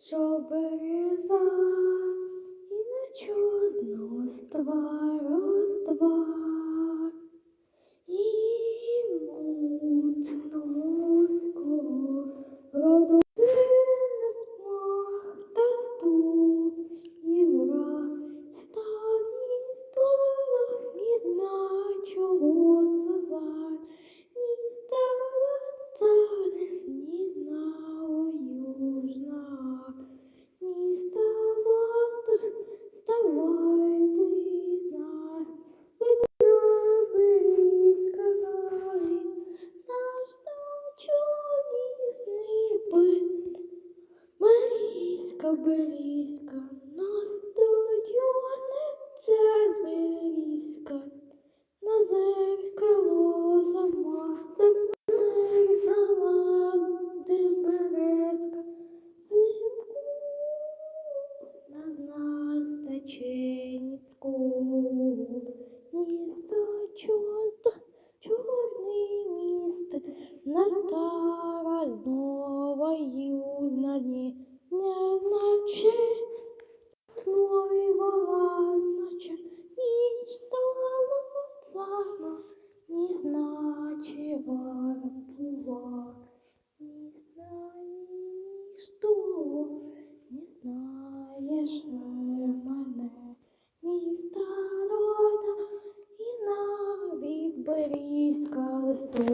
що береза і на чудно ства роздва. Берізька, берізька, настояне ця берізька, на зеркало завжди березка, взимку нас нас Таченіцького, місто чорта, чорний міст, на стара знова юзнані, не значе, твої вола значе, ніч стала царна, не значе варпува, не знає ніхто, не знаєш мене, ні старота, і навіть берізька листова.